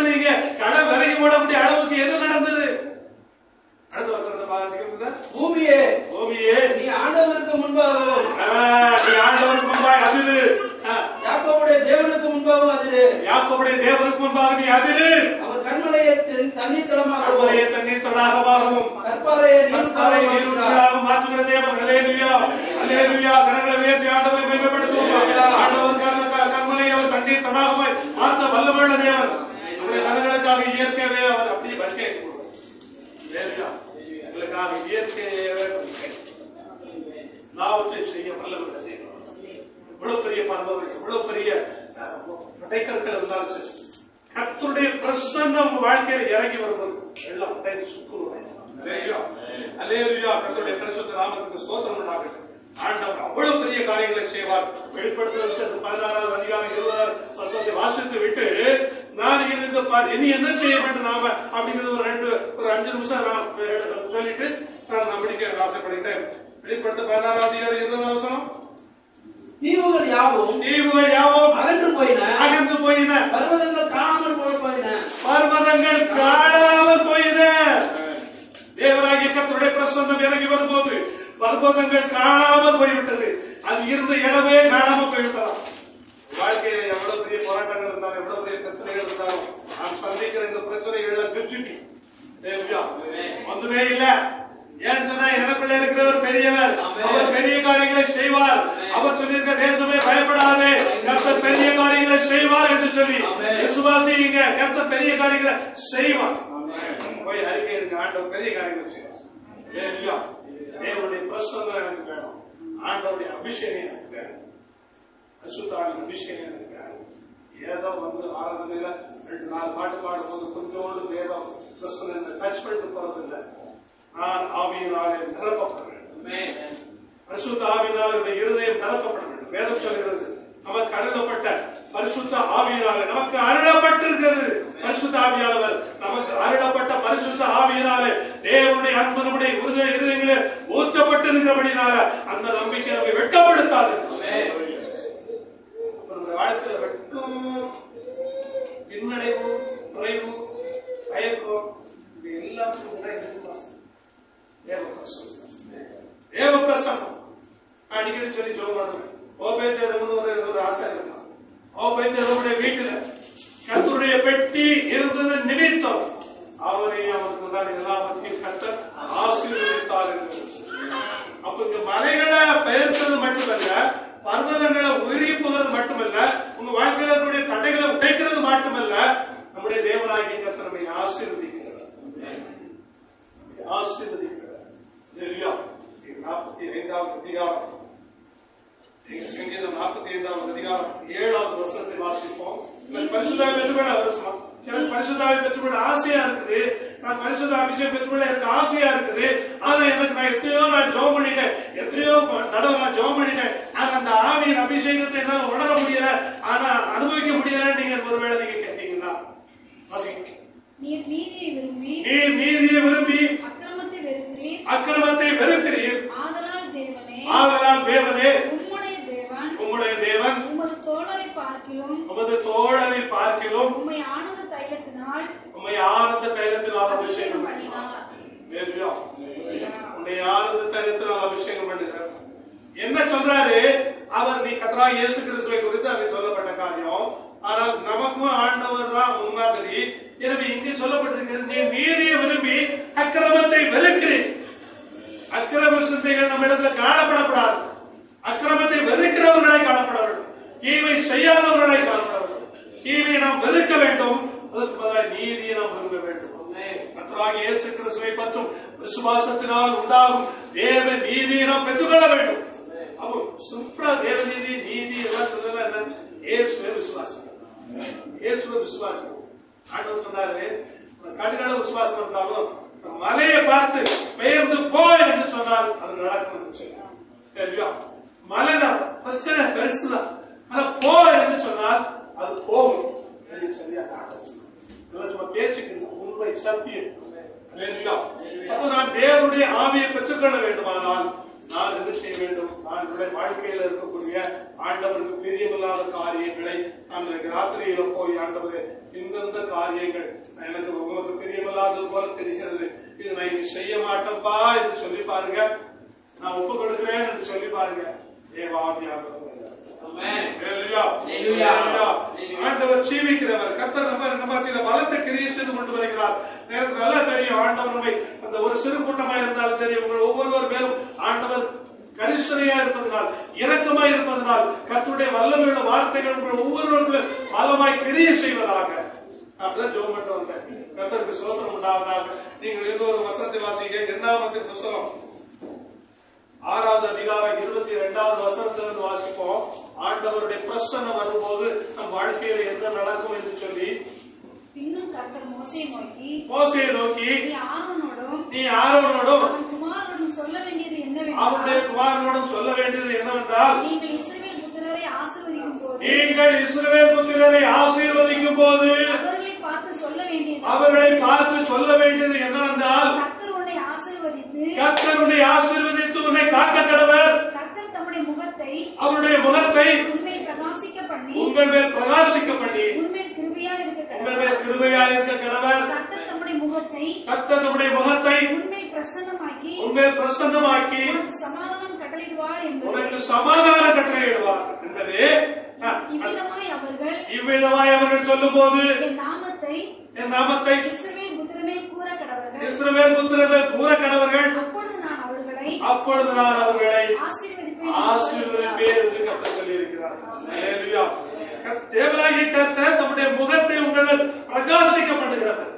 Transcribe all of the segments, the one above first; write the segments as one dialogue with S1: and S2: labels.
S1: ஓடுதீங்க கடை விலகி ஓடக்கூடிய அளவுக்கு என்ன நடந்தது? அடுத்த வாசிக்கிறீங்களா?
S2: பூமியே
S1: பூமியே.
S2: நீ ஆண்டவருக்கு முன்பாகவும்
S1: நீ ஆண்டவருக்கு முன்பாக அதிரு.
S2: யாக்கோபுடைய தேவனுக்கு முன்பாகவும் அதிரு.
S1: யாக்கோபுடைய தேவனுக்கு முன்பாக நீ அதிரு.
S2: அவர் கண்மலையை தண்ணீர் தடமாகவும்
S1: அருவரைய தண்ணீர் தொடாகமாகவும்
S2: கற்பாறையை நீர்
S1: நீரூற்றாக மாற்றுகிற தேவன். ஹல்லேலூயா ஹல்லேலூயா கரங்களை உயர்த்தி ஆண்டவரை மேம்படுத்துவோம்? ஆண்டவர் கர்மலை அவர் தண்ணீர் தடாகமாய் மாற்ற வல்லமுள்ள தேவன். உங்களுக்காக இயற்கையவே அவர் அப்படியே பலிக்க வைத்து உங்களுக்காக இயற்கையவே பலிக்க எல்லாவற்றையும் செய்ய வல்லமுள்ள இவ்வளவு பெரிய பரவல் இவ்வளவு பெரிய படைக்கற்கள் இருந்தாலும் சரி கர்த்தருடைய பிரசன்னம் உங்க வாழ்க்கையில இறங்கி வரும்போது எல்லாம் உடைந்து சுக்குநூறாய். அல்லேலூயா. அல்லேலூயா. பரிசுத்த நாமத்துக்கு சோதனம் உண்டாகட்டும். ஆண்டவர் அவ்வளவு பெரிய காரியங்களை செய்வார் வெளிப்படுத்த பதினாறாவது அதிகாரம் இருபதாறு வசனத்தை வாசித்து விட்டு நான் இருந்து பார். இனி என்ன செய்ய வேண்டும் நாம? அப்படிங்கிறது ஒரு ரெண்டு ஒரு அஞ்சு நிமிஷம் நான் சொல்லிட்டு நான் முடிக்க ஆசைப்படுகிறேன். வெளிப்படுத்த பதினாறாவது அதிகாரம் இருபதாம் வசனம்.
S2: தீவுகள் யாவும்
S1: தீவுகள் யாவும்
S2: அகன்று போயின.
S1: அகன்று போயின.
S2: பர்வதங்கள் காணாமல் போய் போயின.
S1: பர்வதங்கள் காணாமல் போயின. தேவராகிய கர்த்தருடைய பிரசன்னம் இறங்கி வரும்போது பர்வதங்கள் காணாமல் போய்விட்டது அது இருந்த இடமே காணாமல் போய்விட்டதாம் வாழ்க்கையில எவ்வளவு பெரிய போராட்டங்கள் இருந்தாலும் எவ்வளவு பெரிய பிரச்சனைகள் இருந்தாலும் நாம் சந்திக்கிற இந்த பிரச்சனைகள்ல திருச்சிட்டி ஒன்றுமே இல்ல ஏன்னு சொன்னா எனக்குள்ள இருக்கிறவர் பெரியவர் அவர் பெரிய காரியங்களை செய்வார் அவர் சொல்லியிருக்க தேசமே பயப்படாதே கர்த்தர் பெரிய காரியங்களை செய்வார் என்று சொல்லி விசுவாசிங்க. கர்த்தர் பெரிய காரியங்களை செய்வார். போய் அறிக்கை எடுங்க. ஆண்டவர் பெரிய காரியங்களை செய்வார். தேவனுடைய பிரசன்னம் எனக்கு வேணும். ஆண்டவருடைய அபிஷேகம் எனக்கு வேணும். அசுத்தாவின் அபிஷேகம் எனக்கு வேணும். ஏதோ வந்து ஆராதனையில ரெண்டு நாலு பாட்டு பாடும்போது கொஞ்சோடு தேவ பிரசன்னம் டச் பண்ணிட்டு போறதில்லை. நான் ஆவியினாலே நிரப்பப்பட வேண்டும் பரிசுத்த ஆவியினால் இருதயம் நிரப்பப்பட வேண்டும் வேதம் சொல்கிறது நமக்கு அருளப்பட்ட பரிசுத்த ஆவியினாலே நமக்கு அருளப்பட்டிருக்கிறது. பரிசுத்த ஆவியானவர் நமக்கு அருளப்பட்ட பரிசுத்த ஆவியினாலே தேவனுடைய அன்பு நம்முடைய இருதயங்களே ஊற்றப்பட்டிருக்கிறபடினால அந்த நம்பிக்கை நம்மை வெட்கப்படுத்தாது அப்ப நம்முடைய வாழ்க்கையில வெட்கம் பின்னடைவு குறைவு பயக்கம் இது எல்லாத்துக்கும் கூட இருக்குமா தேவ பிரசன்னம் தேவ பிரசன்னம் அடிக்கடி சொல்லி சொல்லுவாங்க ஓபேத்தேதம்னு ஒரு ஒரு ஆசை இருக்கலாம் ஓபேத்தேதமுடைய வீட்டுல கர்த்தருடைய பெட்டி இருந்தது நிமித்தம் அவரை அவருக்கு முன்னாடி எல்லாவற்றையும் கர்த்தர் ஆசீர்வதித்தார் என்று அப்ப இங்க மலைகளை பெயர்த்தது மட்டுமல்ல பர்வதங்களை உயிரி போகிறது மட்டுமல்ல உங்க வாழ்க்கையில இருக்கக்கூடிய தடைகளை உடைக்கிறது மட்டுமல்ல நம்முடைய தேவனாகிய கர்த்தர் நம்மை ஆசீர்வதிக்கிறார் ஆசீர்வதிக்கிறார் இல்லையா நாற்பத்தி ஐந்தாவது அதிகாரம் நீங்க சங்கீதம் நாற்பத்தி ஐந்தாவது அதிகாரம் ஏழாவது வருஷத்தை வாசிப்போம் எனக்கு பரிசுத்தாவை பெற்றுக்கொள்ள வருஷம் எனக்கு பரிசுத்தாவை பெற்றுக்கொள்ள ஆசையா இருக்குது நான் பரிசுத்த அபிஷேகம் பெற்றுக்கொள்ள எனக்கு ஆசையா இருக்குது ஆனா எனக்கு நான் எத்தனையோ நான் ஜெபம் பண்ணிட்டேன் எத்தனையோ தடவை நான் ஜெபம் பண்ணிட்டேன் ஆனா அந்த ஆவியின் அபிஷேகத்தை என்னால உணர முடியல. ஆனா அனுபவிக்க முடியல நீங்க ஒருவேளை நீங்க வாசிங்க
S3: நீர் நீதியை விரும்பி
S1: நீர் நீதியை விரும்பி
S3: அக்கிரமத்தை வெறுக்கிறீர்
S1: அக்கிரமத்தை வெறுக்கிறீர்.
S3: ஆதலால் தேவனே
S1: ஆதலால் தேவனே.
S3: உம்முடைய உமது தோழரை பார்க்கிலும்
S1: உமது தோழரை பார்க்கிலும்
S3: உம்மை ஆனந்த தைலத்தினால்
S1: உம்மை ஆனந்த தைலத்தினால் அபிஷேகம் பண்ணினார். உன்னை ஆனந்த தைலத்தினால் அபிஷேகம் பண்ணுகிறார் என்ன சொல்றாரு அவர் இயேசு கிறிஸ்துவை குறித்து அங்கே சொல்லப்பட்ட காரியம். ஆனால் நமக்கும் ஆண்டவர் தான் முன்மாதிரி. எனவே இங்கே சொல்லப்பட்டிருக்கிறது நீ நீதியை விரும்பி அக்கிரமத்தை வெறுக்கிறேன் அக்கிரம சிந்தைகள் நம்ம இடத்துல காணப்படக்கூடாது. அக்கிரமத்தை வெறுக்கிறவர்களாய் காணப்பட வேண்டும். தீமை செய்யாதவர்களாய் காணப்பட வேண்டும். தீமையை நாம் வெறுக்க வேண்டும். அதற்கு பதிலாக நீதியை நாம் விரும்ப வேண்டும். கர்த்தராகிய இயேசு கிறிஸ்துவை பற்றும் விசுவாசத்தினால் உண்டாகும் தேவ நீதியை நாம் பெற்றுக்கொள்ள வேண்டும். அப்போ சிம்பிளா நீதி எல்லாம் சொல்றதெல்லாம் என்னன்னு இயேசுவே விசுவாசம் இயேசுவை விசுவாசம் ஆண்டவர் சொன்னாரு கடுகள விசுவாசம் இருந்தாலும் மலையை பார்த்து பெயர்ந்து போ என்று சொன்னால் அது நடக்கும் என்று மலைதான் பிரச்சனை பெருசுதான் ஆனா போ என்று சொன்னால் அது போகும் என்று சொல்லி இதெல்லாம் சும்மா பேச்சுக்கு உண்மை சத்தியம் இல்லையா? நான் தேவனுடைய ஆவியை பெற்றுக்கொள்ள வேண்டுமானால் நான் என்ன செய்ய வேண்டும் நான் என்னுடைய வாழ்க்கையில இருக்கக்கூடிய ஆண்டவருக்கு பிரியமில்லாத காரியங்களை நான் எனக்கு ராத்திரியில போய் ஆண்டவரே இந்தந்த காரியங்கள் எனக்கு உங்களுக்கு பிரியமில்லாதது போல தெரிகிறது இது நான் இனி செய்ய மாட்டேன்ப்பா என்று சொல்லி பாருங்க. நான் ஒப்பு கொடுக்கிறேன் என்று சொல்லி பாருங்க. ஆண்டவர் ஜீவிக்கிறவர். கர்த்தர் நம்ம நம்ம பலத்த கிரியை செய்து கொண்டு வருகிறார். எனக்கு நல்லா தெரியும் ஆண்டவர் நம்மை அந்த ஒரு சிறு கூட்டமா இருந்தாலும் சரி உங்கள் ஒவ்வொருவர் மேலும் ஆண்டவர் கரிசனையா இருப்பதனால் இரக்கமா இருப்பதனால் கர்த்தருடைய வல்லமையுள்ள வார்த்தைகள் ஒவ்வொருவர்களும் பலமாய் கிரியை செய்வதாக. அப்படிதான் ஜோம் பண்ணிட்டு வந்தேன். கர்த்தருக்கு சோதனம் உண்டாவதாக. நீங்கள் இன்னொரு வசனத்தை வாசிக்க எண்ணாமத்தின் புஸ்தகம். ஆறாவது அதிகாரம் இருபத்தி இரண்டாவது வசனத்திலிருந்து வாசிப்போம். ஆண்டவருடைய பிரசன்னம் வரும்போது நம் வாழ்க்கையில என்ன நடக்கும் என்று சொல்லி.
S3: பின்னும் கர்த்தர் மோசையை நோக்கி
S1: மோசையை நோக்கி
S3: நீ ஆரோனோடும்
S1: அவருடைய குமாரனோடும் சொல்ல வேண்டியது என்னவென்றால்
S3: நீங்கள் இஸ்ரவேல் புத்திரரை ஆசீர்வதிக்கும் போது அவர்களை பார்த்து சொல்ல வேண்டியது
S1: என்னவென்றால்
S3: கர்த்தர் உன்னை ஆசீர்வதித்து
S1: கர்த்தருடைய ஆசீர்வதித்து உன்னை காக்க கடவர்
S3: கர்த்தர் தம்முடைய முகத்தை
S1: அவருடைய முகத்தை
S3: உண்மையில் பிரகாசிக்க பண்ணி
S1: உங்கள் மேல் பிரகாசிக்க பண்ணி உங்கள் மேல் கிருபையா இருக்க
S3: முகத்தை
S1: கர்த்தர் நம்முடைய முகத்தை
S3: உண்மையில் பிரசன்னமாக்கி உனக்கு
S1: சமாதான கட்டளையிடுவார் என்பது
S3: இவ்விதமாய் அவர்கள்
S1: சொல்லும் போது
S3: என் நாமத்தை இஸ்ரவேல்
S1: புத்திரர்கள் கூற கடவர்கள்.
S3: அப்பொழுது நான் அவர்களை ஆசீர்வதிப்பேன்
S1: என்று கர்த்தர் சொல்லியிருக்கிறார். ஹalleluya. கர்த்த- தேவனாகிய கர்த்தர் தம்முடைய முகத்தை உங்கள் பிரகாசிக்க பண்ணுகிறவர்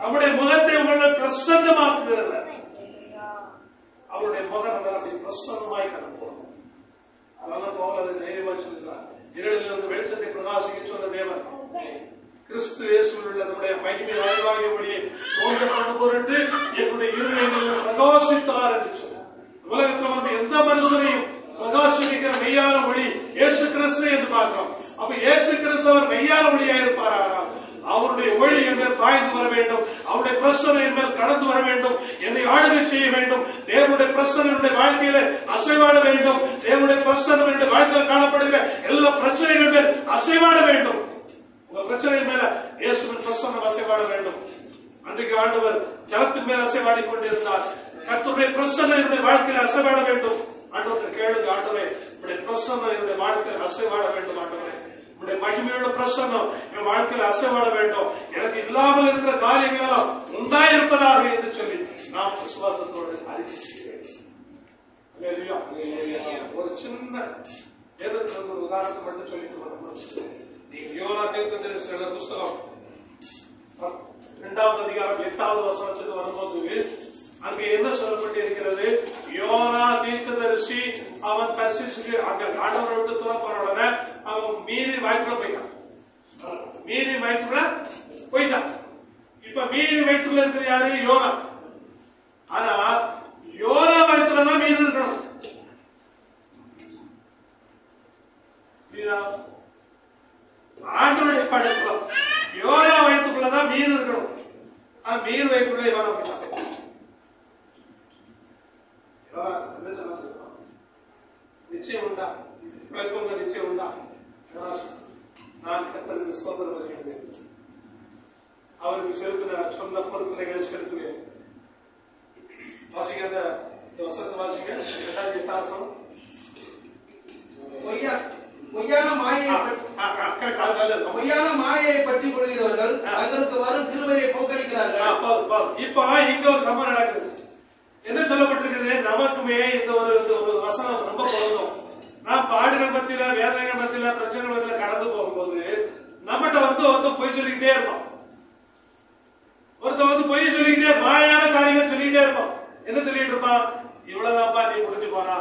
S1: நம்முடைய முகத்தை உங்கள் பிரசன்னமாக்குகிறவர். அவருடைய முகம் பிரசன்னமாய் கடப்போம் அதனால போல அதை தைரியமா சொல்லுகிறார் இருளிலிருந்து வெளிச்சத்தை பிரகாசிக்க சொன்ன தேவன் கிறிஸ்து இயேசுவில் உள்ள நம்முடைய மகிமை வாழ்வாகிய ஒளியை தோன்ற பண்ண பொருட்டு என்னுடைய இருதயங்களில் பிரகாசித்தார் என்று சொன்னார் உலகத்தில் வந்து எந்த மனுஷனையும் பிரகாசிக்கிற மெய்யான ஒளி இயேசு கிறிஸ்து என்று பார்க்கிறோம் அப்ப இயேசு கிறிஸ்து அவர் மெய்யான ஒளியா இருப்பாரானால் அவருடைய ஒளி என் மேல் பாய்ந்து வர வேண்டும் அவருடைய பிரசனை என் மேல் கடந்து வர வேண்டும் என்னை ஆளுகை செய்ய வேண்டும். தேவனுடைய பிரசனை என்னுடைய வாழ்க்கையில அசைவாட வேண்டும். தேவனுடைய பிரசனம் என்னுடைய வாழ்க்கையில் காணப்படுகிற எல்லா பிரச்சனைகளுமே அசைவாட வேண்டும். உங்க பிரச்சனை மேல இயேசுவின் பிரசன்னம் அசைவாட வேண்டும். அன்றைக்கு ஆண்டவர் ஜலத்தின் மேல் அசைவாடி கொண்டிருந்தார். கத்துடைய பிரசன்னம் என்னுடைய வாழ்க்கையில் அசைவாட வேண்டும். ஆண்டவர் கேளுங்க ஆண்டவரே உடைய பிரசன்னம் என்னுடைய வாழ்க்கையில் அசைவாட வேண்டும் ஆண்டவரே. உடைய மகிமையோட பிரசன்னம் என் வாழ்க்கையில் அசைவாட வேண்டும். எனக்கு இல்லாமல் இருக்கிற காரியங்கள் உண்டாயிருப்பதாக என்று நாம் விசுவாசத்தோடு அறிக்கை அல்லேலூயா. ஒரு சின்ன இருந்து ஒரு உதாரணத்தை மட்டும் சொல்லிட்டு நீங்க யோனா தீர்க்கதரிசியோட புஸ்தகம். இரண்டாவது அதிகாரம் எட்டாவது வசனத்துக்கு வரும்போது அங்கே என்ன சொல்லப்பட்டு இருக்கிறது? யோனா தீர்க்கதரிசி அவன் தரிசிச்சு அங்க ஆண்டவரை விட்டு தூரம் போன உடனே அவன் மீறி வயிற்றுல போயிட்டான் மீறி வயிற்றுல போயிட்டான் இப்ப மீறி வயிற்றுல இருக்கிறது யாரு யோனா ஆனா யோனா வயிற்றுல தான் மீன் இருக்கணும் புரியுதா? ஆண்டவருடைய படைப்புல யோனா வயிற்றுக்குள்ளதான் மீன் இருக்கணும் ஆனா மீன் வயிற்றுக்குள்ள யோனா போயிட்டான் யோனா என்ன சொன்னா தெரியுமா? நிச்சயம் உண்டா? பிழைப்புங்க நிச்சயம் உண்டா? நான் கத்தருக்கு சுதந்திரம் வருகிறது அவருக்கு செலுத்தின சொந்த பொருட்களை செலுத்துவேன். வாசிங்க அந்த இந்த வசனத்தை வாசிங்க. இரண்டாயிரத்தி வசனம்.
S2: பொய்யா பொய்யான மாயை. பொய்யான மாயை பற்றி கொள்கிறவர்கள் தங்களுக்கு வரும் கிருபையை போக்கடிக்கிறார்கள்.
S1: இப்போ இங்க ஒரு சம்பவம் நடக்குது என்ன சொல்லப்பட்டிருக்குது நமக்குமே இந்த ஒரு இந்த ஒரு வசனம் ரொம்ப பொருந்தும் நான் பாடுகள் மத்தியில வேதனைகள் மத்தியில பிரச்சனைகள் மத்தியில கடந்து போகும்போது நம்மகிட்ட வந்து ஒருத்தன் பொய் சொல்லிக்கிட்டே இருப்பான் ஒருத்தன் வந்து பொய் சொல்லிக்கிட்டே மாயான காரியங்களை சொல்லிக்கிட்டே இருப்பான் என்ன சொல்லிட்டு இருப்பான் இவ்வளவுதான்ப்பா நீ முடிஞ்சு போறா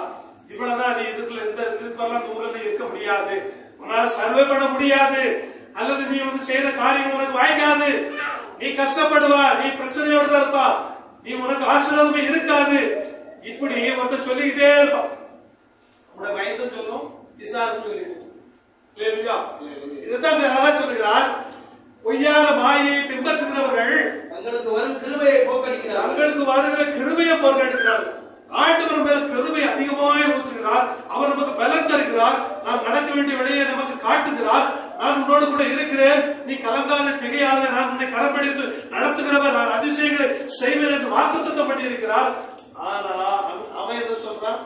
S1: இவ்வளவுதான் நீ இதுக்குள்ள இந்த இதுக்கெல்லாம் ஊர்ல நீ இருக்க முடியாது உன்னால சர்வே பண்ண முடியாது வந்து செய்யற காரியம் உனக்கு வாய்க்காது. நீ கஷ்டப்படுவா நீ பிரச்சனையோட தான் இருப்பா. நீ உனக்கு ஆசீர்வாதமே இருக்காது. இப்படி ஒருத்தன் சொல்லிக்கிட்டே இருப்பான். நம்முடைய வயசும் சொல்லும் விசாரிச்சும் சொல்லிட்டு இல்லையா? இதுதான் சொல்லுகிறார். பொய்யான மாயை பின்பற்றுகிறவர்கள்
S2: தங்களுக்கு வரும் கிருபையை போக்கடிக்கிறார்கள்
S1: தங்களுக்கு வருகிற கிருபையை பொருட்கள் ஆண்டவர் மேல் கிருபை அதிகமாய் ஊற்றுகிறார். அவர் நமக்கு பலம் தருகிறார். நாம் நடக்க வேண்டிய விடையை நமக்கு காட்டுகிறார். நான் உன்னோடு கூட இருக்கிறேன். நீ கலங்காத திகையாத நான் உன்னை கரம்பிடித்து நடத்துகிறவர் நான் அதிசயங்களை செய்வேன் என்று வாக்குத்தத்தம் பண்ணியிருக்கிறார் ஆனா அவன் என்ன சொல்றான்?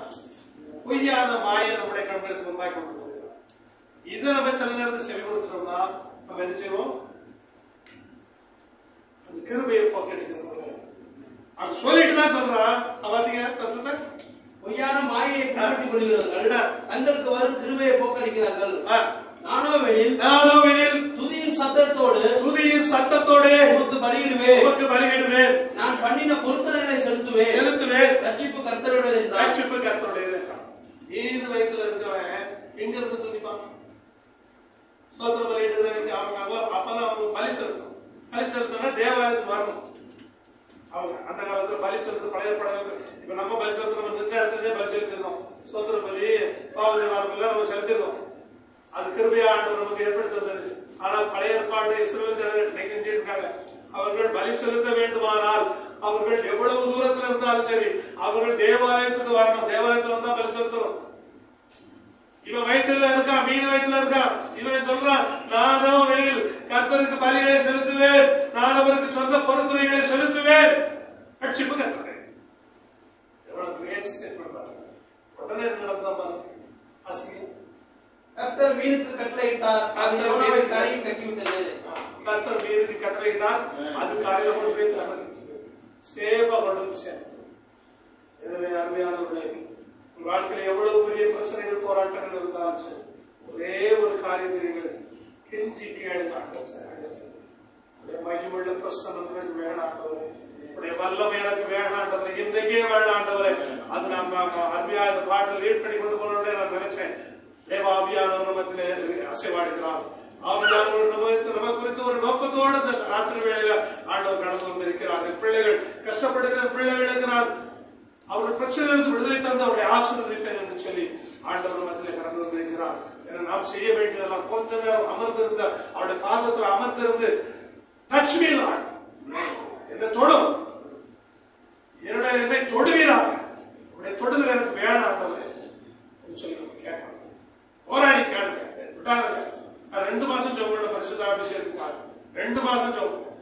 S1: பொய்யான மாயை நம்முடைய கண்களுக்கு முன்பாய் கொண்டு இதை நம்ம சில நேரத்தில் செவி கொடுத்துட்டோம்னா நம்ம என்ன செய்வோம்? அந்த கிருபையை போக்கெடுக்கிறது அவன் சொல்லிட்டு தான் சொல்றான். வாசிங்க பிரசத்த
S2: பொய்யான மாயையை பின்பற்றிக் கொள்கிறவர்கள் தங்களுக்கு வரும் கிருபையை போக்கடிக்கிறார்கள். நானோவெனில் துதியின் சத்தத்தோடு
S1: துதியின் சத்தத்தோடு
S2: உமக்கு பலியிடுவேன்.
S1: உமக்கு பலியிடுவேன்.
S2: நான் பண்ணின பொருத்தனைகளை செலுத்துவேன்.
S1: செலுத்துவேன்.
S2: ரட்சிப்பு கர்த்தருடையது என்றார்.
S1: ரட்சிப்பு கர்த்தருடையது நீதி வயத்துல இருக்கவன் எங்க இருந்து துணிப்பான் ஸ்தோத்திர பலியிடுறவங்க அவங்க அப்ப- அப்பெல்லாம் அவங்க பலி செலுத்தணும் பலி செலுத்தணும்னா தேவாலயத்துக்கு வரணும். அவங்க அந்த காலத்துல பலி செலுத்து பழைய படம் இப்ப நம்ம பலி செலுத்த நம்ம நிற்கிற இடத்துல பலி செலுத்திருந்தோம். ஸ்தோத்திர பலி பாவலி வாழ்க்கையில நம்ம செலுத்திருந்தோம். அது கிருபையா ஆண்டவர் நமக்கு ஏற்படுத்தி தந்தது. ஆனால் பழைய ஏற்பாடு இஸ்ரேல் ஜனங்கள் இருக்காங்க அவர்கள் பலி செலுத்த வேண்டுமானால் அவர்கள் எவ்வளவு தூரத்துல இருந்தாலும் சரி அவர்கள் தேவாலயத்துக்கு வரணும். தேவாலயத்தில் வந்தா பலி செலுத்தணும். இவன் வயிற்றுல இருக்கான் மீன் வயிற்றுல இருக்கா? இவன் சொல்றான் நானும் வெளியில் கர்த்தருக்கு பலிகளை செலுத்துவேன். நான் அவருக்கு சொந்த பொருத்துறைகளை செலுத்துவேன். ரட்சிப்பு கர்த்தரே எவ்வளவு கிரேட் ஸ்டேட்மெண்ட் பாருங்க. உடனே நடந்தா பாருங்க?
S2: கர்த்தர் மீனுக்கு கட்டளையிட்டார். அது யோனாவை கரையில் கட்டிவிட்டது.
S1: கர்த்தர் மீனுக்கு கட்டளையிட்டார். அது காலையில கொண்டு போய் தரது சேஃபா கொண்டு வந்து சேர்த்து எனவே அருமையானவர்களே உங்கள் வாழ்க்கையில எவ்வளவு பெரிய பிரச்சனைகள் போராட்டங்கள் இருந்தாலும் சரி ஒரே ஒரு காரியத்தை நீங்கள் கெஞ்சி கேளுங்க ஆண்டவர் மகிமுள்ள பிரசனம் எனக்கு வேணாண்டவரே உடைய வல்லமை எனக்கு வேணாண்டவரே இன்றைக்கே வேணாண்டவரே அது நாம் அருமையா இந்த பாட்டில் லீட் பண்ணி கொண்டு போனோடனே நான் நினைச்சேன். தேவ ஆவியானவர் நமத்திலே அசைவாடுகிறார் ஆவியானவர் நமக்கு நம்ம குறித்து ஒரு நோக்கத்தோடு இந்த ராத்திரி வேளையில ஆண்டவர் கடந்து வந்திருக்கிறார். பிள்ளைகள் கஷ்டப்படுகிற பிள்ளைகளுக்கு நான் அவர்கள் பிரச்சனையிலிருந்து விடுதலை தந்து அவருடைய ஆசீர்வதிப்பேன் என்று சொல்லி ஆண்டவர் மத்தியிலே கடந்து வந்திருக்கிறார். என நாம் செய்ய வேண்டியதெல்லாம் கொஞ்ச நேரம் அமர்ந்திருந்த அவருடைய பாதத்தில் அமர்ந்திருந்து டச் மீ லார்ட் என்ன தொடும் என்னுடைய என்னை தொடுவீராக உடைய தொடுதல் எனக்கு வேணாம் ஆண்டவரே என்று சொல்லி நம்ம கேட்கணும் போராடி கேளுங்க விட்டாங்க நான் ரெண்டு மாசம் ஜோம் பரிசுத்த அபிஷேகத்துக்காக ரெண்டு மாசம்